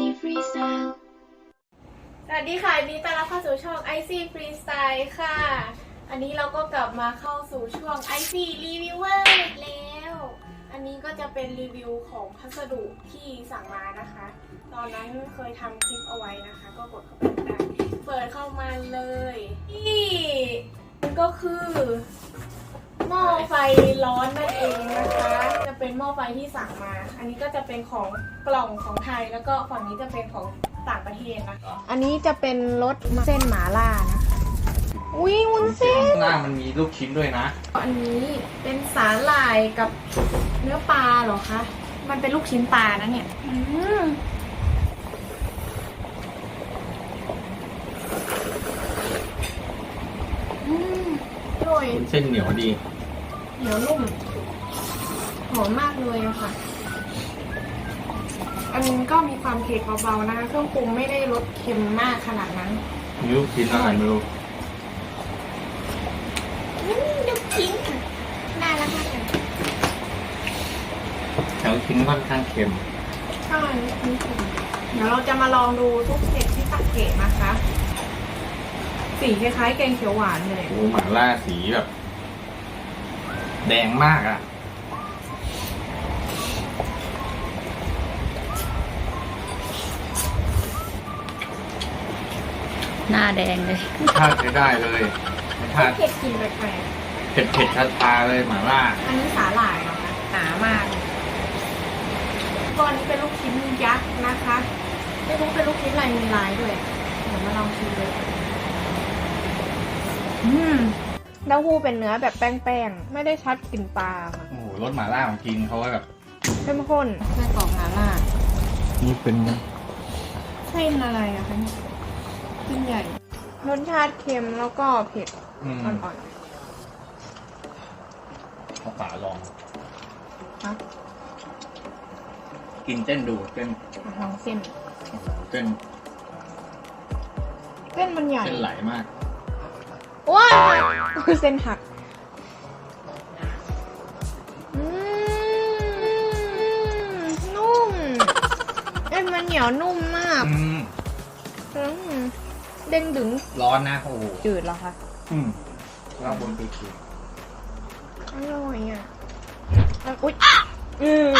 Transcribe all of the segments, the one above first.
สวัสดีค่ะยินดีต้อนรับเข้าสู่ช่อง IC Freestyle ค่ะ อันนี้เราก็กลับมาเข้าสู่ช่วง IC Reviewer อีกแล้ว อันนี้ก็จะเป็นรีวิวของพัสดุที่สั่งมานะคะ ตอนนั้นเคยทำคลิปเอาไว้นะคะ ก็กดเข้าไปได้เปิดเข้ามาเลยนี่ก็คือหม้อไฟร้อนนั่นเองนะคะจะ เป็นหม้อไฟที่สั่งมา อันนี้ก็จะเป็นของกล่องของไทย แล้วก็ฝั่งนี้จะเป็นของต่างประเทศนะอันนี้จะเป็นรสเส้นหมาล่านะคะอุ้ยวุ้นเส้น ข้างล่างมันมีลูกชิ้นด้วยนะ อันนี้เป็นสาหร่ายกับเนื้อปลาเหรอคะ มันเป็นลูกชิ้นปลานะเนี่ย อืมอืมอร่อย เส้นเหนียวดี เหนียวนุ่ม หอมมากเลยอะค่ะ อันนี้ก็มีความเผ็ดเบาๆนะคะเครื่องปรุงไม่ได้รสเค็มมากขนาดนั้นมีลูกชิ้นอะไรไม่รู้อืมลูกชิ้นน่ารักมากเลยแต่ลูกชิ้นค่อนข้างเค็มใช่ลูกชิ้นเค็มเดี๋ยวเราจะมาลองดูทุกเผ็ดที่ตักเกะนะคะ สีคล้ายๆแกงเขียวหวานเลย โอ้หมาล่าสีแบบ แดงมากอะ หน้าแดงเลยรสชาติใช้ได้เลยรสชาติเผ็ดกลิ่นแปลกเผ็ดเผ็ดชาชาๆเลยหมาล่า ๆอันนี้สาหร่ายเหรอคะหนามากเลยก้อนนี้เป็นลูกชิ้นยักษ์นะคะ ไม่รู้เป็นลูกชิ้นอะไรมีลายด้วย เดี๋ยวมาลองชิมเลยอืมเต้าหู้เป็นเนื้อแบบแป้งๆ ไม่ได้ชัดกลิ่นปลาค่ะโอ้โหรสหมาล่าของจริงเขาว่าแบบ เข้มข้นไส้กรอกมาล่านี่เป็นเส้นอะไรอะคะเนี่ย เส้นใหญ่ รสชาติเค็มแล้วก็เผ็ดอืมอ่อนเอาฝาลอง ๆนะกินเส้นดูเส้นลองเส้น โอ้โหเส้นเส้นมันใหญ่เส้นไหลมากว้าวคือเส้นหัก อืม นุ่มเอ้ยมันเหนียวนุ่มมากอืม อืม เด้งดึงร้อนนะโอ้โหจืดเหรอคะอืมเราบนไปคืออร่อยอะอะอุ๊ยอืม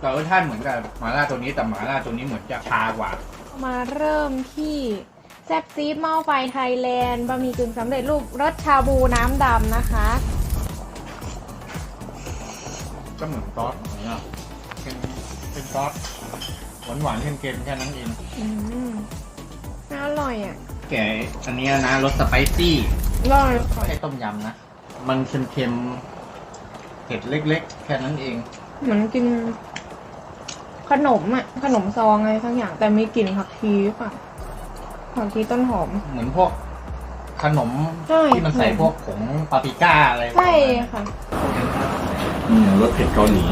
แต่รสชาติเหมือนกับหมาล่าตัวนี้แต่หมาล่าตัวนี้เหมือนจะชากว่า มาเริ่มที่แซ่บซีดหม้อไฟไทยแลนด์บะหมี่กึ่งสำเร็จรูปรสชาบูน้ำดำนะคะ ก็เหมือนซอสเหมือนกันเป็นเป็นซอสหวานหวานๆเค็มๆแค่นั้นเอง อืมน่าอร่อยอะ แกอันเนี้ยนะรสสไปซี่อร่อยไม่ใช่ต้มยำนะ มันเค็มๆเผ็ดเล็กๆ แค่นั้นเอง เหมือนกิน ขนมอะขนมซองอะไรทั้งอย่าง แต่มีกลิ่นผักชีค่ะผักชีต้นหอม เหมือนพวกขนมใช่ ที่มันใส่พวกผงปาปริก้าอะไรใช่ค่ะ อืมรสเผ็ดเกาหลี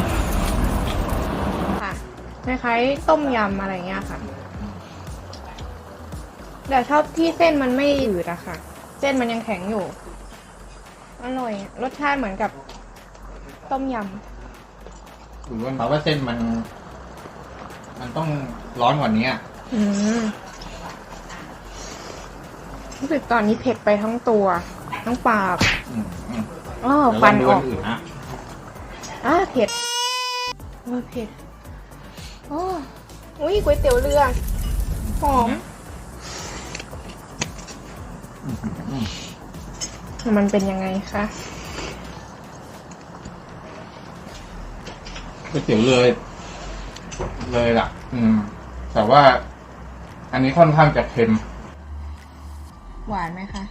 ค่ะคล้ายๆต้มยำอะไรเงี้ยค่ะ แต่ชอบที่เส้นมันไม่อืดอะค่ะ เส้นมันยังแข็งอยู่ อร่อยอะรสชาติเหมือนกับ ต้มยหรือว่าเพราะว่าเส้นมัน มันต้องร้อนกว่านี้อะำอืมรู้สึกตอนนี้เผ็ดไปทั้งตัว ทั้งปากอืมอืมอ้อเดี๋ยวลฟัอนงดูออัอกนอื่นนะอ่าเผ็ดโอ้ยเผ็ดโอ้อุ้ยก๋วยเตี๋ยวเรือหอมอื มันเป็นยังไงคะก๋วยเตี๋ยวเลย เลยล่ะ อืม แต่ว่า อันนี้ค่อนข้างจะเค็ม หวานไหมคะ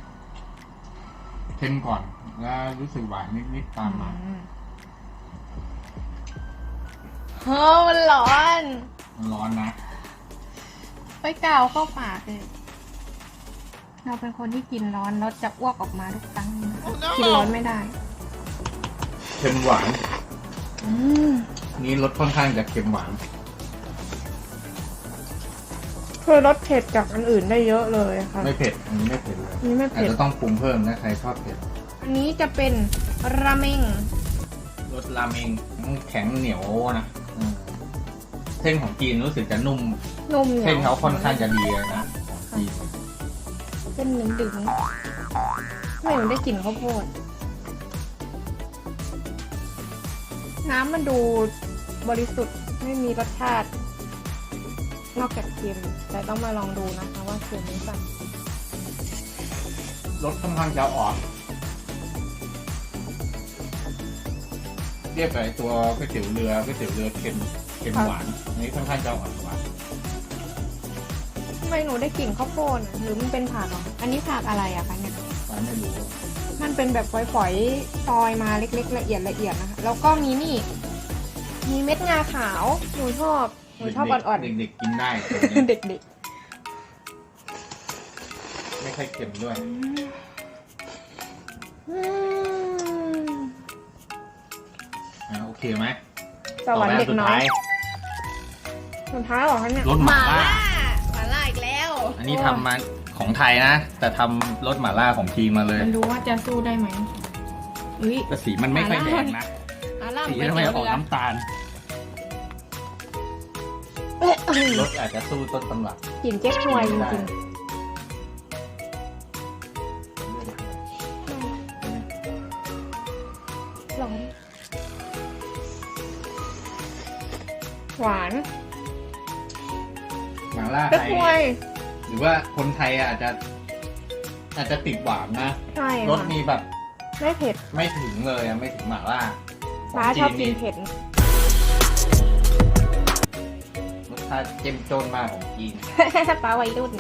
เค็มก่อน แล้วรู้สึกหวานนิดๆตามมาเฮ้ยมันร้อน มันร้อนนะ ไปกาวเข้าปากเลย เราเป็นคนที่กินร้อนแล้วจะอ้วกออกมาทุกครั้งกินร้อนไม่ได้เค็มหวาน อืมนี่รสค่อนข้างจะเค็มหวาน คือรสเผ็ดจากอันอื่นได้เยอะเลยค่ะ ไม่เผ็ดอันนี้ไม่เผ็ดเลยอันนี้ไม่อาจเผ็ด จะต้องปรุงเพิ่มนะใครชอบเผ็ดอันนี้จะเป็นราเมง รสราเมงมันแข็งเหนียวนะอืมเส้นของจีนรู้สึกจะนุ่ม นุ่มเหนียวเส้นเขาค่อนข้างจะดีเลยนะจีน เส้นดึงดึงๆไมมือนได้กลิ่นข้าวโพด น้ำมันดูบริสุทธิ์ไม่มีรสชาติ นอกจากเค็มแต่ต้องมาลองดูนะคะว่าเค็มหรือเปล่ารสค่อนข้างจะอ่อนเรียกไปตัวก๋วยเตี๋ยวเรือก๋วยเตี๋ยวเรือเค็มเค็มหวานอันนี้ค่อนข้างจะอ่อนกว่าทำ ไมหนูได้กลิ่นข้าวโพดอะหรือมันเป็นผักเหรออันนี้ผักอะไรอะคะเนี่ยหวานไม่รู้มันเป็นแบบฝอยๆซอยมาเล็กๆ ละเอียดละเอียดนะคะแล้วก็มีนี่ มีเม็ดงาขาว หนูชอบ หนูชอบอ่อนเด็กๆกินได้ตัวๆนี้เด็กไม่ค่อยเค็มด้วยๆอืมอ่าโอเคไหมสวรรค์เด็กน้อยต่ไปสุดท้ายเหรอคะเนี่ยรสหม่าล่าหมาล่าอีกแล้ว อันนี้ทำมาของไทยนะ แต่ทำรสหม่าล่าของจีนมาเลยมันดูว่าจะสู้ได้ไหมอุ้ย แต่สีมันไม่ค่อยแดงนะหมาล่าสีเป็นทำไมเตี๋ยวออกเรือน้ำตาลเอ๊ะรสอาจจะสู้ต้นตำรับกลิ่นเจ๊กฮวยจริงๆร้อนหวานหม่าล่าเจ๊กไทฮวยยห รือว่าคนไทยอาจจะ อาจจะติดหวานนะใช่รสค่ะมีแบบไม่เผ็ดไม่ถึงเลยอะไม่ถึงหม่าล่าป้าชอบกินเผ็ดรสชาติเจ้มจนมากของจีน ป้าวัยรุ่น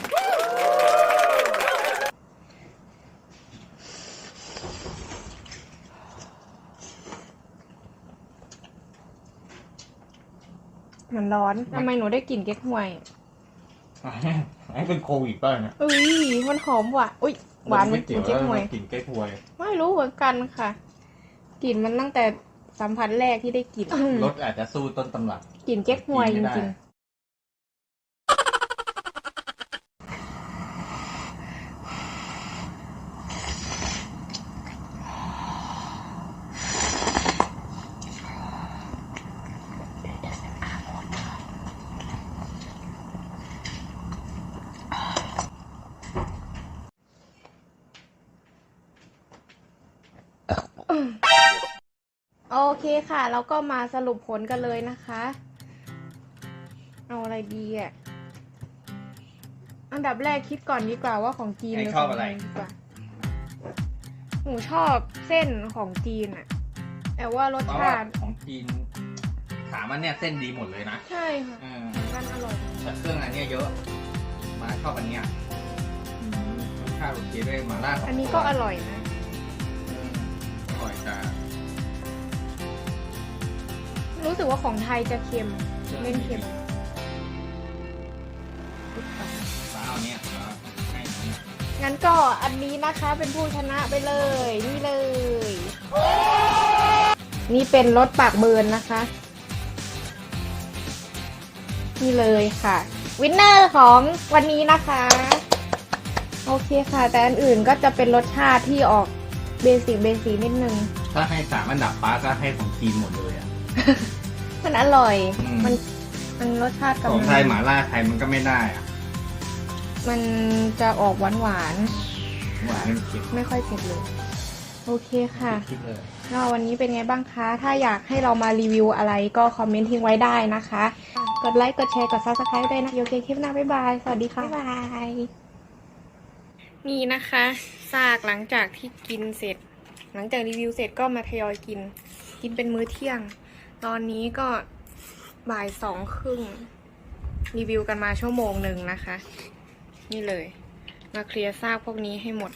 มันร้อนทำไมหนูได้กลิ่นเก๊กฮวย ไอ้เป็นโควิดป่ะเนี่ยอุ้ยมันหอมว่ะ อุ้ยหวานเหมันกลิ่นเก๊กฮวยกลิ่นเก๊กฮวย ไม่รู้เหมือนกันค่ะกลิ่นมันตั้งแต่สัมผัสแรกที่ได้กลิ่นรสอาจจะสู้ต้นตำรับกลิ่นเก๊กฮวยจกินไม่ได้ริงๆ เคค่ะแล้วก็มาสรุปผลกันเลยนะคะ เอาอะไรดีอะ อันดับแรกคิดก่อนดีกว่าว่าของจีนหให้รือชขออบงอะไรไทยดีกว่า หนูชอบเส้นของจีนอะ แต่ว่ารสเพราะว่าชาติ ของจีนถามมันเนี่ยเส้นดีหมดเลยนะใช่ค่ะเออมันอร่อยแต่เครื่องอันเนี้ยเยอะ มาชอบอันเนี้ยอืมรสชาติโอเคด้วยหมาล่าสงอันนี้ตัวก็อร่อยนะอืมอร่อยจ้า รู้สึกว่าของไทยจะเค็มเล่นเค็มฟ้าเอาเนี้ยแล้วให้อันเนี้ยงั้นก็อันนี้นะคะเป็นผู้ชนะไปเลย นี่เลย นี่เป็นรถปากเบิร์นนะคะ นี่เลยค่ะ วินเนอร์ของวันนี้นะคะ โอเคค่ะ แต่อันอื่นก็จะเป็นรสชาติที่ออกเบสิกเบสิกนิดนึง ถ้าให้สามอันดับฟ้าก็ให้ของจีนหมดเลยอะ มันอร่อย อืม มันมันรสชาติขกำองลังไทยหมาล่าไทยมันก็ไม่ได้อะมันจะออกหวานหวานหวานมันเค็มๆไม่ค่อยเผ็ดเลย โอเคค่ะ คิดเลยก็วันนี้เป็นไงบ้างคะ ถ้าอยากให้เรามารีวิวอะไรก็คอมเมนต์ทิ้งไว้ได้นะคะ กดไลค์ กดแชร์ กด subscribe ด้วยนะโอเคคลิปหน้า บ๊ายบาย สวัสดีค่ะ บ๊ายบาย นี่นะคะซากหลังจากที่กินเสร็จ หลังจากรีวิวเสร็จก็มาทยอยกิน กินเป็นมื้อเที่ยง ตอนนี้ก็บ่ายสองครึ่งรีวิวกันมาชั่วโมงหนึ่งนะคะ นี่เลย มาเคลียร์ซากพวกนี้ให้หมด